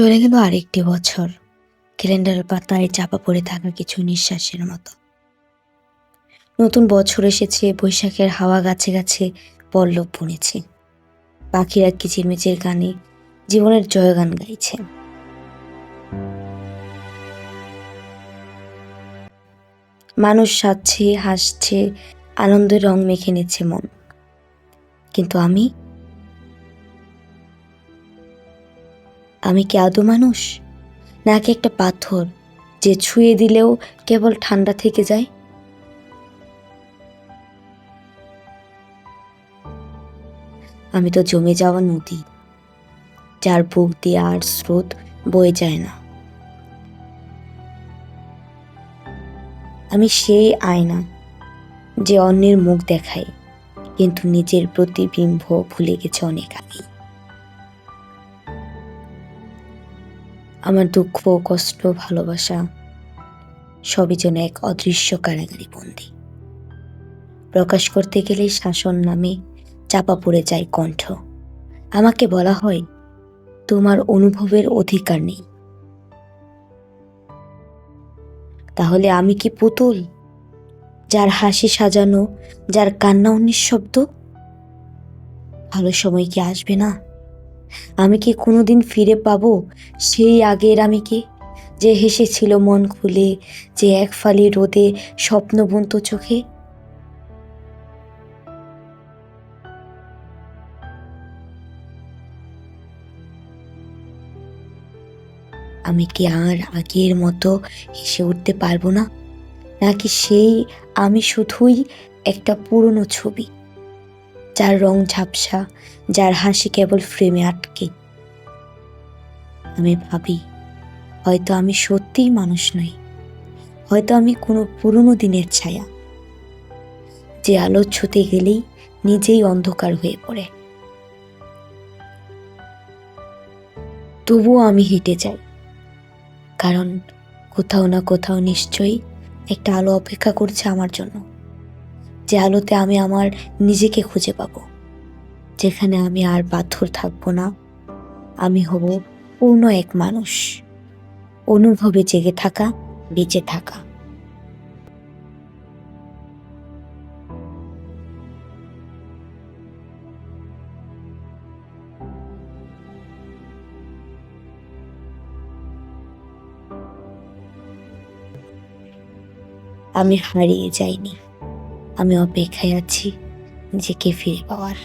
চলে গেল আরেকটি বছর। ক্যালেন্ডারের পাতায় চাপা পড়ে থাকা কিছু নিঃশ্বাসের মতো। নতুন বছর এসেছে, বৈশাখের হাওয়া গাছে গাছে পল্লব বুনেছে পাখিরা কিচিরমিচির গানে জীবনের জয়গান গাইছে। মানুষ সাজছে, হাসছে, আনন্দের রং মেখে নিচ্ছে মন। কিন্তু আমি আমি কি আদৌ মানুষ? নাকি একটা পাথর যে ছুঁয়ে দিলেও কেবল ঠান্ডা থেকে যায়? আমি তো জমে যাওয়া নদী, যার বুক দিয়ে আর স্রোত বয়ে যায় না। আমি সেই আয়না যে অন্যের মুখ দেখায়, কিন্তু নিজের প্রতিবিম্ব ভুলে গেছে অনেক আগেই। আমার দুঃখ, কষ্ট, ভালোবাসা সবই যেন এক অদৃশ্য কারাগারি বন্দি। প্রকাশ করতে গেলেই শাসন নামে চাপা পড়ে যায় কণ্ঠ। আমাকে বলা হয়, তোমার অনুভবের অধিকার নেই। তাহলে আমি কি পুতুল? যার হাসি সাজানো, যার কান্না নিঃশব্দ ভালো সময় কি আসবে না? আমি কি কোনোদিন ফিরে পাবো? সেই আগের আমি কি? যে হেসেছিল মন খুলে, যে এক ফালি রোদে স্বপ্ন বুনত চোখে। আমি কি আর আগের মতো হেসে উঠতে পারব না? নাকি সেই আমি শুধুই একটা পুরনো ছবি? যার রং ঝাপসা, যার হাসি কেবল ফ্রেমে আটকে। আমি ভাবি, হয়তো আমি সত্যিই মানুষ নই। হয়তো আমি কোনো পুরনো দিনের ছায়া। যে আলো ছুতে গেলেই নিজেই অন্ধকার হয়ে পড়ে। তবুও আমি হেঁটে যাই। কারণ কোথাও না কোথাও নিশ্চয়ই একটা আলো অপেক্ষা করছে আমার জন্য। যে আলোতে আমি আমার নিজেকে খুঁজে পাবো, যেখানে আমি আর পাথর থাকব না। আমি হব পূর্ণ এক মানুষ, অনুভবে জেগে থাকা, বেঁচে থাকা। আমি হারিয়ে যাইনি। আমি অপেক্ষায় আছি নিজেকে ফিরে পাওয়ার।